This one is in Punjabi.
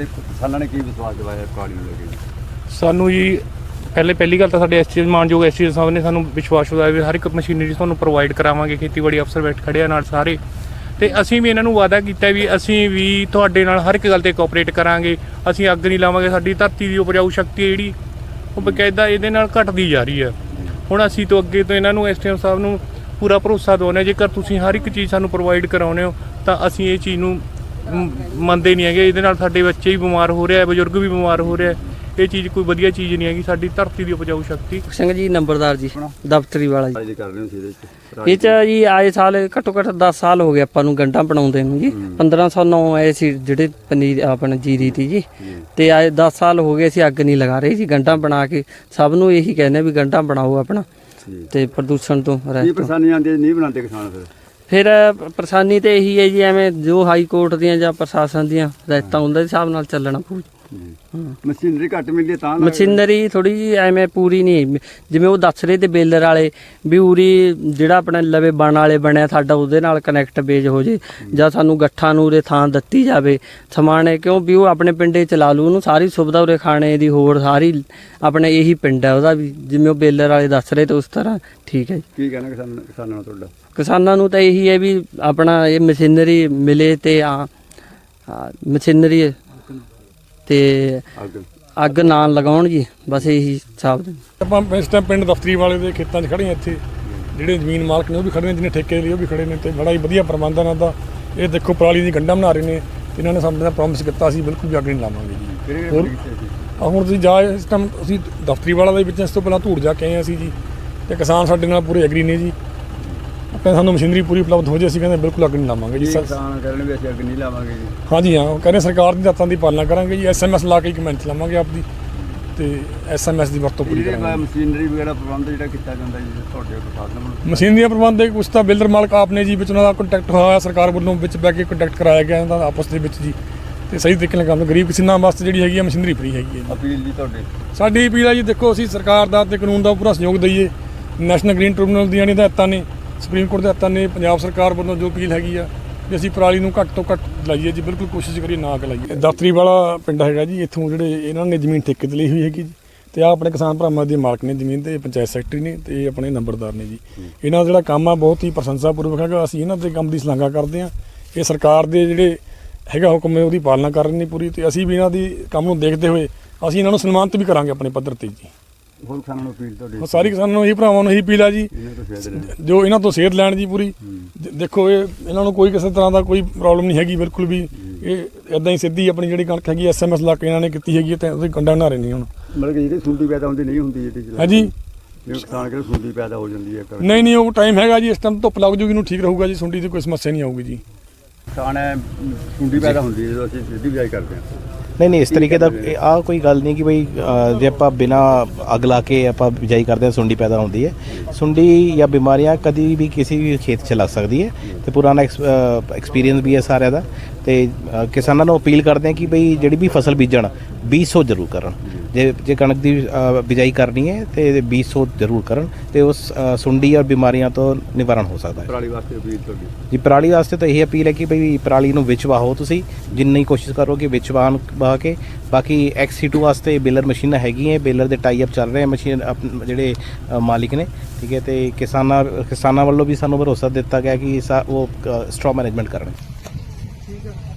ਦੇ ਕਿਸਾਨਾਂ ਨੇ ਕੀ ਵਿਸ਼ਵਾਸ ਦਿਵਾਇਆ ਪਰਾਲੀ ਨੂੰ ਲੈ ਕੇ? ਸਾਨੂੰ ਜੀ, ਪਹਿਲੇ ਪਹਿਲੀ ਗੱਲ ਤਾਂ ਸਾਡੇ ਐਸਟੀ ਮਾਨਯੋਗ ਐਸਟੀ ਸਾਹਿਬ ਨੇ ਸਾਨੂੰ ਵਿਸ਼ਵਾਸ ਦਿਵਾਇਆ ਵੀ ਹਰ ਇੱਕ ਮਸ਼ੀਨਰੀ ਤੁਹਾਨੂੰ ਪ੍ਰੋਵਾਈਡ ਕਰਾਵਾਂਗੇ, ਖੇਤੀਬਾੜੀ ਅਫਸਰ ਬੈਠ ਖੜੇ ਨਾਲ ਸਾਰੇ। ਤੇ ਅਸੀਂ ਵੀ ਇਹਨਾਂ ਨੂੰ ਵਾਅਦਾ ਕੀਤਾ ਵੀ ਅਸੀਂ ਵੀ ਤੁਹਾਡੇ ਨਾਲ ਹਰ ਇੱਕ ਗੱਲ ਤੇ ਕੋਆਪਰੇਟ ਕਰਾਂਗੇ, ਅਸੀਂ ਅੱਗ ਨਹੀਂ ਲਾਵਾਂਗੇ, ਸਾਡੀ ਧਰਤੀ ਦੀ ਉਪਜਾਊ ਸ਼ਕਤੀ ਜਿਹੜੀ, ਉਹ ਬਕਾਇਦਾ ਇਹਦੇ ਨਾਲ ਘਟਦੀ ਜਾ ਰਹੀ ਹੈ। ਹੁਣ ਅਸੀਂ ਤੋਂ ਅੱਗੇ ਤੋਂ ਇਹਨਾਂ ਨੂੰ ਐਸਟੀਐਮ ਸਾਹਿਬ ਨੂੰ ਪੂਰਾ ਭਰੋਸਾ ਦਿਵਾਉਂਦੇ ਹਾਂ, ਜੇਕਰ ਤੁਸੀਂ ਹਰ ਇੱਕ ਚੀਜ਼ ਸਾਨੂੰ ਪ੍ਰੋਵਾਈਡ ਕਰਾਉਂਦੇ ਹੋ, ਤਾਂ ਅਸੀਂ ਇਹ ਚੀਜ਼ ਨੂੰ ਮ, ਮੰਨਦੇ ਨਹੀਂ ਹੈਗੇ ਇਹਦੇ ਨਾਲ ਸਾਡੇ ਬੱਚੇ ਵੀ ਬਿਮਾਰ ਹੋ ਰਿਹਾ ਬਜ਼ੁਰਗ ਵੀ ਬਿਮਾਰ ਹੋ ਰਿਹਾ ਇਹ ਚੀਜ਼ ਕੋਈ ਵਧੀਆ ਚੀਜ਼ ਨਹੀਂ ਹੈਗੀ ਸਾਡੀ ਧਰਤੀ ਦੀ ਉਪਜਾਊ ਸ਼ਕਤੀ। ਸਿੰਘ ਜੀ ਨੰਬਰਦਾਰ ਜੀ ਦਫ਼ਤਰੀ ਵਾਲਾ ਜੀ। ਪਰਾਲੀ ਕਰ ਰਹੇ ਹੋ ਸੀ ਇਹਦੇ ਚ ਇਹ ਚ ਜੀ ਆਏ ਸਾਲ ਘੱਟੋ ਘੱਟ 10 ਸਾਲ ਹੋ ਗਏ ਆਪਾਂ ਨੂੰ ਗੰਢਾਂ ਬਣਾਉਂਦੇ ਨੂੰ ਜੀ। 1509 ਆਏ ਸੀ ਜਿਹੜੇ ਪਨੀਰ ਆਪਣਾ ਜੀਰੀ ਤੀ ਜੀ। ਤੇ ਆਏ 10 ਸਾਲ ਹੋ ਗਏ ਅਸੀਂ ਅੱਗ ਨਹੀਂ ਲਗਾ ਰਹੇ ਜੀ ਗੰਢਾਂ ਬਣਾ ਕੇ ਸਭ ਨੂੰ ਇਹੀ ਕਹਿੰਦੇ ਵੀ ਗੰਢਾਂ ਬਣਾਓ ਆਪਣਾ। ਤੇ ਪ੍ਰਦੂਸ਼ਣ ਤੋਂ ਕੀ ਰਹਿਤ ਤੋਂ। ਪਰੇਸ਼ਾਨੀ ਆਉਂਦੀ ਹੈ ਨਹੀਂ ਬਣਾਉਂਦੇ ਕਿਸਾਨ ਫਿਰ? ਫਿਰ ਪਰੇਸ਼ਾਨੀ ਤੇ ਇਹੀ ਹੈ ਜੀ, ਐਵੇਂ ਜੋ ਹਾਈ ਕੋਰਟ ਦੀਆਂ ਜਾਂ ਪ੍ਰਸ਼ਾਸਨ ਦੀਆਂ ਹਦਾਇਤਾਂ ਉਹਨਾਂ ਦੇ ਹਿਸਾਬ ਨਾਲ ਚੱਲਣਾ ਪਊ ਮਸ਼ੀਨਰੀ ਘੱਟ ਮਿਲਦੀ ਹੈ ਤਾਂ ਮਸ਼ੀਨਰੀ ਥੋੜੀ ਜੀ ਐਵੇਂ ਪੂਰੀ ਨਹੀਂ ਜਿਵੇਂ ਉਹ ਦੱਸ ਰਹੇ ਤੇ ਬੇਲਰ ਵਾਲੇ ਵੀ ਉਰੀ ਜਿਹੜਾ ਆਪਣੇ ਲਵੇ ਬਣ ਵਾਲੇ ਬਣਿਆ ਸਾਡਾ ਉਹਦੇ ਨਾਲ ਕਨੈਕਟ ਬੇਜ ਹੋ ਜੇ ਜਾਂ ਸਾਨੂੰ ਗੱਠਾਂ ਨੂੰ ਉਰੇ ਥਾਂ ਦਿੱਤੀ ਜਾਵੇ। ਸਮਾਣੇ ਕਿਉਂ ਵੀ ਉਹ ਆਪਣੇ ਪਿੰਡੇ ਚਲਾ ਲੂ ਉਹਨੂੰ ਸਾਰੀ ਸੁਵਿਧਾ ਉਰੇ ਖਾਣੇ ਦੀ ਹੋਰ ਸਾਰੀ ਆਪਣੇ ਇਹੀ ਪਿੰਡ ਹੈ ਉਹਦਾ ਵੀ ਜਿਵੇਂ ਉਹ ਬੇਲਰ ਵਾਲੇ ਦੱਸ ਰਹੇ ਤੇ ਉਸ ਤਰ੍ਹਾਂ ਠੀਕ ਹੈ ਜੀ। ਕੀ ਕਹਿਣਾ ਕਿਸਾਨ ਕਿਸਾਨਾਂ ਨੂੰ ਤੁਹਾਡਾ? ਕਿਸਾਨਾਂ ਨੂੰ ਤਾਂ ਇਹੀ ਹੈ ਵੀ ਆਪਣਾ ਇਹ ਮਸ਼ੀਨਰੀ ਮਿਲੇ ਤੇ ਆ, ਮਸ਼ੀਨਰੀ ਤੇ ਅੱਗ। ਅੱਗ ਨਾ ਲਗਾਉਣ ਜੀ ਬਸ ਇਹੀ ਹਿਸਾਬ ਦੇ। ਆਪਾਂ ਇਸ ਟਾਈਮ ਪਿੰਡ ਦਫਤਰੀ ਵਾਲੇ ਦੇ ਖੇਤਾਂ 'ਚ ਖੜੇ ਹਾਂ ਇੱਥੇ। ਜਿਹੜੇ ਜ਼ਮੀਨ ਮਾਲਕ ਨੇ ਉਹ ਵੀ ਖੜੇ ਨੇ ਜਿਹਨੇ ਠੇਕੇ ਲਈ ਉਹ ਵੀ ਖੜੇ ਨੇ ਤੇ ਬੜਾ ਹੀ ਵਧੀਆ ਪ੍ਰਬੰਧ ਹੈ ਇਹਨਾਂ ਦਾ। ਇਹ ਦੇਖੋ ਪਰਾਲੀ ਦੀ ਗੰਢਾਂ ਬਣਾ ਰਹੇ ਨੇ ਇਹਨਾਂ ਨੇ ਸਾਨੂੰ ਪ੍ਰੋਮਿਸ ਕੀਤਾ ਸੀ ਬਿਲਕੁਲ ਵੀ ਅੱਗ ਨਹੀਂ ਲਾਵਾਂਗੇ ਜੀ। ਹੋਰ- ਸੀ? ਆ ਹੁਣ ਤੁਸੀਂ ਜਾ ਇਸ ਟਾਈਮ ਅਸੀਂ ਦਫਤਰੀ ਵਾਲਾ ਦੇ ਵਿੱਚ ਇਸ ਤੋਂ ਪਹਿਲਾਂ ਧੂੜ ਜਾ ਕੇ ਆਏ ਹਾਂ ਅਸੀਂ ਜੀ ਤੇ ਕਿਸਾਨ ਸਾਡੇ ਨਾਲ ਪੂਰੇ ਐਗਰੀ ਨੇ ਜੀ। ਆਪਾਂ ਸਾਨੂੰ ਮਸ਼ੀਨਰੀ ਪੂਰੀ ਉਪਲਬਧ ਹੋ ਜੇ ਅਸੀਂ ਕਹਿੰਦੇ ਬਿਲਕੁਲ ਅੱਗ ਨਹੀਂ ਲਾਵਾਂਗੇ ਜੀ। ਸਰ ਕਿਸਾਨ ਕਰਨ ਵੀ ਅਸੀਂ ਅੱਗ ਨਹੀਂ ਲਾਵਾਂਗੇ ਜੀ। ਹਾਂਜੀ ਹਾਂ ਉਹ ਕਹਿੰਦੇ ਸਰਕਾਰ ਦੀ ਹਦਾਇਤਾਂ ਦੀ ਪਾਲਣਾ ਕਰਾਂਗੇ ਜੀ ਐਸਐਮਐਸ ਲਾ ਕੇ ਇੱਕ ਮਿੰਟ ਚਲਾਵਾਂਗੇ ਆਪਦੀ ਤੇ ਐਸਐਮਐਸ ਦੀ ਵਰਤੋਂ ਪੂਰੀ ਕਰਾਂਗੇ। ਮਸ਼ੀਨਰੀ ਵਗੈਰਾ ਪ੍ਰਬੰਧ ਜਿਹੜਾ ਕੀਤਾ ਜਾਂਦਾ ਜੀ ਤੁਹਾਡੇ ਪ੍ਰਸ਼ਾਸਨ ਵੱਲੋਂ ਮਸ਼ੀਨ ਦੀਆਂ ਪ੍ਰਬੰਧ ਦੇ ਕੁਛ ਤਾਂ ਬਿਲਡਰ ਮਾਲਕ ਆਪ ਨੇ ਜੀ ਵਿੱਚ ਉਹਨਾਂ ਦਾ ਕੰਟੈਕਟ ਹੋਇਆ ਹੋਇਆ ਸਰਕਾਰ ਵੱਲੋਂ ਵਿੱਚ ਬੈ ਕੇ ਕੰਟੈਕਟ ਕਰਾਇਆ ਗਿਆ ਇਹਨਾਂ ਦਾ ਆਪਸ ਦੇ ਵਿੱਚ ਜੀ ਤੇ ਸਹੀ ਤਰੀਕੇ ਨਾਲ ਕੰਮ ਗਰੀਬ ਕਿਸਾਨਾਂ ਵਾਸਤੇ ਜਿਹੜੀ ਹੈਗੀ ਹੈ ਮਸ਼ੀਨਰੀ ਫਰੀ ਹੈਗੀ ਹੈ ਜੀ। ਅਪੀਲ ਜੀ ਤੁਹਾਡੇ। ਸਾਡੀ ਅਪੀਲ ਹੈ ਜੀ ਦੇਖੋ ਅਸੀਂ ਸਰਕਾਰ ਦਾ ਤੇ ਕਾਨੂੰਨ ਦਾ ਪੂਰਾ ਸਹਿਯੋਗ ਦਈਏ ਨੈਸ਼ਨਲ ਗ੍ਰੀਨ ਟ੍ਰਿਬਿਊਨਲ ਦੀਆਂ ਜਿਹੜੀਆਂ ਹਦਾਇਤਾਂ ਨੇ ਸੁਪਰੀਮ ਕੋਰਟ ਦੇ ਹੱਥਾਂ ਨੇ ਪੰਜਾਬ ਸਰਕਾਰ ਵੱਲੋਂ ਜੋ ਅਪੀਲ ਹੈਗੀ ਆ ਵੀ ਅਸੀਂ ਪਰਾਲੀ ਨੂੰ ਘੱਟ ਤੋਂ ਘੱਟ ਲਾਈਏ ਜੀ, ਬਿਲਕੁਲ ਕੋਸ਼ਿਸ਼ ਕਰੀਏ ਨਾ ਅੱਗ ਲਾਈਏ। ਦਫ਼ਤਰੀ ਵਾਲਾ ਪਿੰਡ ਹੈਗਾ ਜੀ, ਇੱਥੋਂ ਜਿਹੜੇ ਇਹਨਾਂ ਨੇ ਜ਼ਮੀਨ ਠੇਕੇ ਤੇ ਲਈ ਹੋਈ ਹੈਗੀ ਜੀ। ਤੇ ਆ ਆਪਣੇ ਕਿਸਾਨ ਭਰਾਵਾਂ ਦੇ ਮਾਲਕ ਨੇ ਜ਼ਮੀਨ ਤੇ, ਪੰਚਾਇਤ ਸੈਕਟਰੀ ਨੇ ਤੇ ਇਹ ਆਪਣੇ ਨੰਬਰਦਾਰ ਨੇ ਜੀ। ਇਹਨਾਂ ਦਾ ਜਿਹੜਾ ਕੰਮ ਆ ਬਹੁਤ ਹੀ ਪ੍ਰਸ਼ੰਸਾਪੂਰਵਕ ਹੈਗਾ, ਅਸੀਂ ਇਹਨਾਂ ਦੇ ਕੰਮ ਦੀ ਸ਼ਲਾਘਾ ਕਰਦੇ ਹਾਂ। ਇਹ ਸਰਕਾਰ ਦੇ ਜਿਹੜੇ ਹੈਗਾ ਹੁਕਮ ਹੈ, ਉਹਦੀ ਪਾਲਣਾ ਕਰ ਰਹੇ ਨੇ ਪੂਰੀ ਤੇ ਅਸੀਂ ਵੀ ਇਹਨਾਂ ਦੀ ਕੰਮ ਨੂੰ ਦੇਖਦੇ ਹੋਏ ਅਸੀਂ ਇਹਨਾਂ ਨੂੰ ਸਨਮਾਨਿਤ ਵੀ ਕਰਾਂਗੇ ਆਪਣੇ ਪੱਧਰ ਤੇ ਜੀ। ਹੋਰ ਕਿਸਾਨਾਂ ਨੂੰ ਅਪੀਲ ਤੁਹਾਡੀ ਉਹ ਸਾਰੀ ਕਿਸਾਨਾਂ ਨੂੰ ਇਹੀ ਭਰਾਵਾਂ ਨੂੰ ਇਹੀ ਅਪੀਲ ਆ ਜੀ। ਇਹਨਾਂ ਤੋਂ ਸ਼ਾਇਦ ਲੈਣ। ਜੋ ਇਹਨਾਂ ਤੋਂ ਸੇਧ ਲੈਣ ਜੀ ਪੂਰੀ। ਦ- ਦੇਖੋ ਇਹ ਇਹਨਾਂ ਨੂੰ ਕੋਈ ਕਿਸੇ ਤਰ੍ਹਾਂ ਦਾ ਕੋਈ ਪ੍ਰੋਬਲਮ ਨਹੀਂ ਹੈਗੀ ਬਿਲਕੁਲ ਵੀ। ਇਹ ਇਦਾਂ ਹੀ ਸਿੱਧੀ ਆਪਣੀ ਜਿਹੜੀ ਕਣਕ ਹੈਗੀ ਐਸਐਮਐਸ ਲਾ ਕੇ ਇਹਨਾਂ ਨੇ ਕੀਤੀ ਹੈਗੀ ਹੈ ਤੇ ਉਹਦੀ ਕੰਡਾ ਬਣਾ ਰਹੇ ਨਹੀਂ ਹੁਣ। ਮਤਲਬ ਕਿ ਜਿਹੜੀ ਸੁੰਡੀ ਪੈਦਾ ਹੁੰਦੀ ਨਹੀਂ ਹੁੰਦੀ ਜਿਹੜੀ ਹਾਂਜੀ। ਜਿਵੇਂ ਕਿਸਾਨ ਕਿਹੜੇ ਸੁੰਡੀ ਪੈਦਾ ਹੋ ਜਾਂਦੀ ਹੈ ਕਰ- ਨਹੀਂ ਨਹੀਂ ਉਹ ਟਾਈਮ ਹੈਗਾ ਜੀ ਇਸ ਟਾਈਮ ਧੁੱਪ ਲੱਗ ਜੂਗੀ ਨੂੰ ਠੀਕ ਰਹੂਗਾ ਜੀ ਸੁੰਡੀ ਦੀ ਕੋਈ ਸਮੱਸਿਆ ਨਹੀਂ ਆਊਗੀ ਜੀ। ਕਿਸਾਨ ਹੈ ਸੁੰਡੀ ਪੈਦਾ ਹੁੰਦੀ ਹੈ ਜਦੋਂ ਅਸੀਂ ਸਿੱਧੀ ਬਿਜਾਈ ਕਰਦੇ ਹਾਂ। ਨਹੀਂ ਨਹੀਂ ਇਸ ਤਰੀਕੇ ਦਾ ਆ ਕੋਈ ਗੱਲ ਨਹੀਂ ਕਿ ਬਈ ਅ, ਜੇ ਆਪਾਂ ਬਿਨਾ ਅੱਗ ਲਾ ਕੇ ਆਪਾਂ ਬਿਜਾਈ ਕਰਦੇ ਹਾਂ ਸੁੰਡੀ ਪੈਦਾ ਹੁੰਦੀ ਹੈ। ਸੁੰਡੀ ਜਾਂ ਬਿਮਾਰੀਆਂ ਕਦੀ ਵੀ ਕਿਸੇ ਵੀ ਖੇਤ 'ਚ ਲੱਗ ਸਕਦੀ ਹੈ ਤੇ ਪੁਰਾਣਾ ਐਕਸਪੀਰੀਅੰਸ ਵੀ ਹੈ ਸਾਰਿਆਂ ਦਾ। ਤੇ ਕਿਸਾਨਾਂ ਨੂੰ ਅਪੀਲ ਕਰਦੇ ਹਾਂ ਕਿ ਬਈ ਜਿਹੜੀ ਵੀ ਫਸਲ ਬੀਜਣ 200 ਜ਼ਰੂਰ ਕਰਨ। ਜੇ ਜੇ ਕਣਕ ਦੀ ਬਿਜਾਈ ਕਰਨੀ ਹੈ ਤੇ 200 ਜ਼ਰੂਰ ਕਰਨ ਤੇ ਉਸ ਸੁੰਡੀ ਔਰ ਬਿਮਾਰੀਆਂ ਤੋਂ ਨਿਵਾਰਨ ਹੋ ਸਕਦਾ ਹੈ। ਪਰਾਲੀ ਵਾਸਤੇ ਅਪੀਲ ਤੁਹਾਡੀ? ਜੀ ਪਰਾਲੀ ਵਾਸਤੇ ਤਾਂ ਇਹ ਅਪੀਲ ਹੈ ਕਿ ਭਈ ਪਰਾਲੀ ਨੂੰ ਵਿੱਚ ਵਾਹੋ ਤੁਸੀਂ ਜਿੰਨੀ ਕੋਸ਼ਿਸ਼ ਕਰੋ ਕਿ ਵਿੱਚ ਵਾਹਨ ਵਾਹ ਕੇ। ਬਾਕੀ XC2 ਵਾਸਤੇ ਬੇਲਰ ਮਸ਼ੀਨਾਂ ਹੈਗੀਆਂ ਬੇਲਰ ਦੇ ਟਾਈ ਅਪ ਚੱਲ ਰਹੇ ਆ ਮਸ਼ੀਨ ਜਿਹੜੇ ਮਾਲਿਕ ਨੇ। ਠੀਕ ਹੈ ਤੇ ਕਿਸਾਨਾਂ ਕਿਸਾਨਾਂ ਵੱਲੋਂ ਵੀ ਸਾਨੂੰ ਭਰੋਸਾ ਦਿੱਤਾ ਗਿਆ ਕਿ ਉਹ ਸਟ੍ਰੋਂਗ ਮੈਨੇਜਮੈਂਟ ਕਰਨਗੇ। 一个。